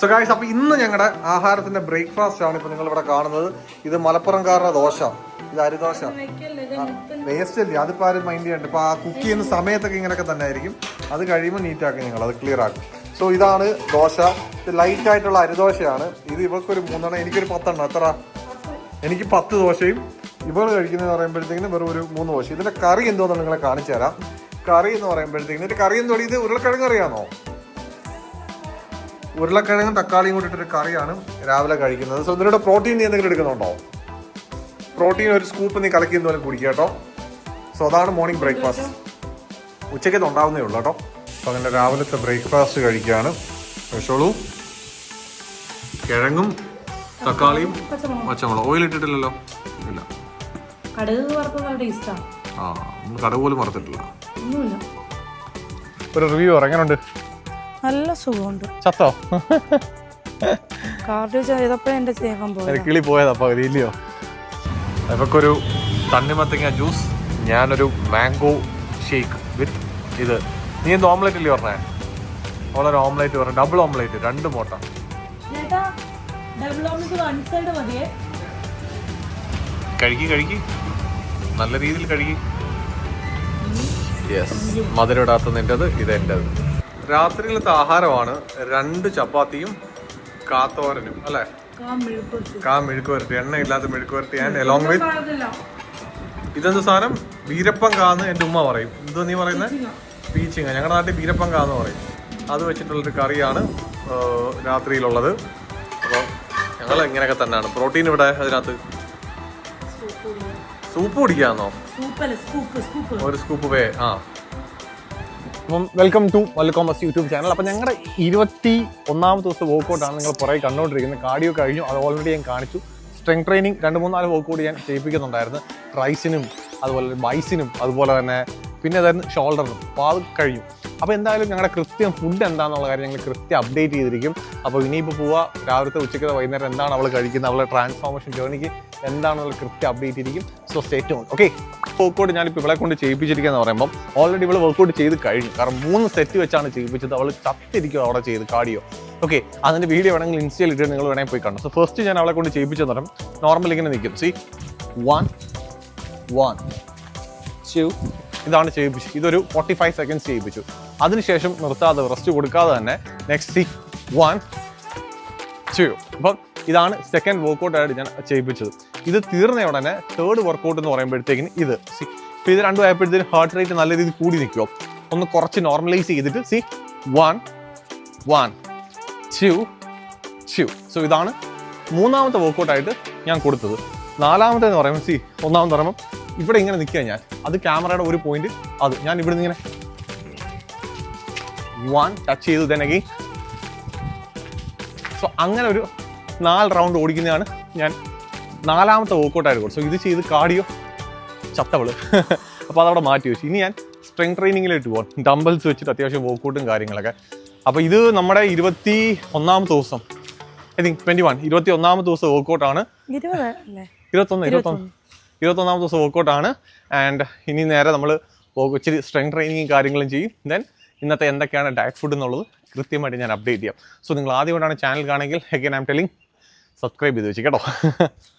So guys അപ്പൊ ഇന്ന് ഞങ്ങളുടെ ആഹാരത്തിന്റെ ബ്രേക്ക്ഫാസ്റ്റ് ആണ് ഇപ്പൊ നിങ്ങൾ ഇവിടെ കാണുന്നത്. ഇത് മലപ്പുറംകാരുടെ ദോശ. ഇത് അരിദോശ വേസ്റ്റ് അല്ലേ? അതിപ്പോ ആരും മൈൻഡ് ചെയ്യണ്ട. ഇപ്പൊ ആ കുക്ക് ചെയ്യുന്ന സമയത്തൊക്കെ ഇങ്ങനെയൊക്കെ തന്നെ ആയിരിക്കും അത് കഴിയുമ്പോൾ നീറ്റ് ആക്കി ഞങ്ങൾ. അത് ക്ലിയർ ആക്കും. സോ ഇതാണ് ദോശ. ഇത് ലൈറ്റ് ആയിട്ടുള്ള അരിദോശയാണ് ഇത് ഇവർക്കൊരു മൂന്നെണ്ണം എനിക്കൊരു പത്തെണ്ണം. എത്ര? എനിക്ക് പത്ത് ദോശയും. ഇവൾ കഴിക്കുന്നതെന്ന് പറയുമ്പോഴത്തേക്കിനും വെറും ഒരു മൂന്ന് ദോശ ഇതിന്റെ കറി എന്തോന്ന് നിങ്ങളെ കാണിച്ചു തരാം കറി എന്ന് പറയുമ്പോഴത്തേക്കിനും ഇതിന്റെ കറി എന്തോ ഇത് ഉരുളക്കിഴങ്ങ് അറിയാമോ ഉരുളക്കിഴങ്ങും തക്കാളിയും കൂടി ഇട്ടൊരു കറിയാണ് രാവിലെ കഴിക്കുന്നത്. സോ ഇതിലൂടെ പ്രോട്ടീൻ നീ എന്തെങ്കിലും എടുക്കുന്നുണ്ടോ? പ്രോട്ടീൻ ഒരു സ്കൂപ്പ് നീ കലക്കി പോലെ കുടിക്കുക കേട്ടോ. സോ അതാണ് മോർണിംഗ് ബ്രേക്ക്ഫാസ്റ്റ് ഉച്ചയ്ക്ക് ഉണ്ടാവുന്നേ ഉള്ളൂ കേട്ടോ. അപ്പോൾ അങ്ങനെ രാവിലത്തെ ബ്രേക്ക്ഫാസ്റ്റ് കഴിക്കുകയാണ്. കഴിച്ചോളൂ. കിഴങ്ങും തക്കാളിയും പച്ചമുളക്. ഓയിൽ ഇട്ടിട്ടില്ലല്ലോ? ഇല്ല. ആ കടുക് കട പോലും മറത്തിട്ടില്ല ഒരു റിവ്യൂ എങ്ങനെയുണ്ട് നല്ല സുഖമുണ്ട്. ചത്തോ? കാർഡിയോ ചെയ്തപ്പോഴേ എന്റെ ചേകം പോയത്. കിളി പോയതാ പകുതി ഇല്ലയോ? ഇവക്കൊരു തണ്ണിമത്തങ്ങ ജ്യൂസ് ഞാനൊരു മാംഗോ ഷേക്ക് വിത്ത് ഇത്. നീ എന്ത് ഓംലെറ്റ് അല്ലേ പറഞ്ഞേ? അവളൊരു ഓംലെറ്റ് പറഞ്ഞു ഡബിൾ ഓംലെറ്റ് രണ്ട് മുട്ട. കഴുകി കഴുകി. നല്ല രീതിയിൽ കഴുകി. യെസ് മധുരം ഇടാത്ത നിന്റെത് ഇത് എന്റെത് രാത്രിയിലത്തെ ആഹാരമാണ് രണ്ട് ചപ്പാത്തിയും കാത്തോരനും അല്ലേ? കാ മെഴുക്ക് വരട്ടി എണ്ണ ഇല്ലാത്ത മെഴുക്ക് വരട്ടി ആൻഡ് എലോങ് വിത്ത് ഇതെന്ത് സാധനം? വീരപ്പം കാന്ന് എന്റെ ഉമ്മ പറയും. എന്തോ നീ പറയുന്നത് പീച്ചിങ്ങ. ഞങ്ങളുടെ നാട്ടിൽ വീരപ്പം കാന്ന് പറയും. അത് വെച്ചിട്ടുള്ളൊരു കറിയാണ് രാത്രിയിലുള്ളത്. അപ്പോൾ ഞങ്ങൾ ഇങ്ങനെയൊക്കെ തന്നെയാണ് പ്രോട്ടീൻ ഇവിടെ അതിനകത്ത്? സൂപ്പ് കുടിക്കാന്നോ? ഒരു സ്കൂപ്പ് വേ ആ. അപ്പം വെൽക്കം ടു മല്ലക്കോമസ് യൂട്യൂബ് ചാനൽ അപ്പം ഞങ്ങളുടെ ഇരുപത്തി ഒന്നാമത്തെ ദിവസത്തെ വർക്കൗട്ടാണ് നിങ്ങൾ പുറകെ കണ്ടുകൊണ്ടിരിക്കുന്നത് കാർഡിയോ കഴിഞ്ഞു അത് ഓൾറെഡി ഞാൻ കാണിച്ചു. സ്ട്രെങ് ട്രെയിനിങ് രണ്ട് മൂന്നാൽ വർക്കൗട്ട് ഞാൻ ചെയ്യിപ്പിക്കുന്നുണ്ടായിരുന്നു. ട്രൈസിനും അതുപോലെ ബൈസിനും അതുപോലെ തന്നെ പിന്നെ അതായിരുന്നു ഷോൾഡറിനും അപ്പോൾ അത് കഴിഞ്ഞു. അപ്പോൾ എന്തായാലും ഞങ്ങളുടെ കൃത്യം ഫുഡ് എന്താണെന്നുള്ള കാര്യം ഞങ്ങൾ കൃത്യം അപ്ഡേറ്റ് ചെയ്തിരിക്കും. അപ്പോൾ ഇനിയിപ്പോൾ പോവുക രാവിലത്തെ ഉച്ചയ്ക്ക് വൈകുന്നേരം എന്താണ് അവൾ കഴിക്കുന്നത് അവളുടെ ട്രാൻസ്ഫോർമേഷൻ ജേർണിക്ക് എന്താണെന്നുള്ള കൃത്യം അപ്ഡേറ്റ് ചെയ്തിരിക്കും. സോ സ്റ്റേറ്റ് ഓക്കെ വർക്കൗട്ട് ഞാനിപ്പോൾ ഇവളെ കൊണ്ട് ചെയ്യിപ്പിച്ചിരിക്കുക എന്ന് പറയുമ്പോൾ ഓൾറെഡി ഇവൾ വർക്കൗട്ട് ചെയ്ത് കഴിഞ്ഞു. കാരണം മൂന്ന് സെറ്റ് വെച്ചാണ് ചെയ്യിപ്പിച്ചത്. അവൾ ചത്തിരിക്കും അവിടെ ചെയ്ത് കാടിയോ ഓക്കെ അതിന്റെ വീഡിയോ വേണമെങ്കിൽ ഇൻസ്റ്റയിൽ ഇട്ട് നിങ്ങൾ വേണമെങ്കിൽ പോയി കാണും സോ ഫസ്റ്റ് ഞാൻ അവളെ കൊണ്ട് ചെയ്യിപ്പിച്ചെന്ന് പറയും നോർമൽ ഇങ്ങനെ നിൽക്കും സി വൺ വൺ ടു ഇതാണ് ചെയ്യിപ്പിച്ചു. ഇതൊരു ഫോർട്ടി ഫൈവ് സെക്കൻഡ്സ് ചെയ്യിപ്പിച്ചു. അതിനുശേഷം നിർത്താതെ റെസ്റ്റ് കൊടുക്കാതെ തന്നെ നെക്സ്റ്റ് സി വൺ ടു അപ്പം ഇതാണ് സെക്കൻഡ് വർക്കൗട്ടായിട്ട് ഞാൻ ചെയ്യിപ്പിച്ചത്. ഇത് തീർന്ന ഉടനെ തേർഡ് വർക്കൗട്ട് എന്ന് പറയുമ്പോഴത്തേക്കിന് ഇത്. സി. ഇപ്പം ഇത് രണ്ടും ആയപ്പോഴത്തേക്കും ഹാർട്ട് റേറ്റ് നല്ല രീതിയിൽ കൂടി നിൽക്കുമോ ഒന്ന് കുറച്ച് നോർമലൈസ് ചെയ്തിട്ട് C. One one two two so ഇതാണ് മൂന്നാമത്തെ വർക്കൗട്ടായിട്ട് ഞാൻ കൊടുത്തത്. നാലാമത്തെ എന്ന് പറയുമ്പോൾ സി ഒന്നാമത്തെ പറയുമ്പോൾ ഇവിടെ ഇങ്ങനെ നിൽക്കുക ഞാൻ. അത് ക്യാമറയുടെ ഒരു പോയിന്റ് അത്. ഞാൻ ഇവിടുന്ന് ഇങ്ങനെ വൺ ടച്ച് ചെയ്തു തന്നെ സോ അങ്ങനെ ഒരു നാല് റൗണ്ട് ഓടിക്കുന്നതാണ് ഞാൻ നാലാമത്തെ വർക്കൗട്ടായിട്ട് കൊടുത്തു സോ ഇത് ചെയ്ത് കാടിയോ ചത്തവൾ. അപ്പോൾ അതവിടെ മാറ്റി വെച്ചു. ഇനി ഞാൻ സ്ട്രെങ് ട്രെയിനിങ്ങിലോട്ട് പോകാം ഡംബൽസ് വെച്ചിട്ട് അത്യാവശ്യം വർക്കൗട്ടും കാര്യങ്ങളൊക്കെ. അപ്പോൾ ഇത് നമ്മുടെ ഇരുപത്തി ഒന്നാമത്തെ ദിവസം. ഐ തിങ്ക് ട്വന്റി വൺ ഇരുപത്തി ഒന്നാമത്തെ ദിവസം വർക്കൗട്ടാണ് ഇരുപത്തൊന്ന് ഇരുപത്തൊന്ന്. ഇരുപത്തൊന്നാമത്തെ ദിവസം വർക്കൗട്ടാണ് ആൻഡ് ഇനി നേരെ നമ്മൾ ഇച്ചിരി സ്ട്രെങ് ട്രെയിനിങ്ങും കാര്യങ്ങളും ചെയ്യും. ദെൻ ഇന്നത്തെ എന്തൊക്കെയാണ് ഡയറ്റ് ഫുഡ് എന്നുള്ളത് കൃത്യമായിട്ട് ഞാൻ അപ്ഡേറ്റ് ചെയ്യാം. സോ നിങ്ങൾ ആദ്യമായിട്ടാണ് ചാനൽ കാണുമെങ്കിൽ അഗൈൻ ആം ടെലിംഗ് സബ്സ്ക്രൈബ് ചെയ്ത് വെച്ച് കേട്ടോ.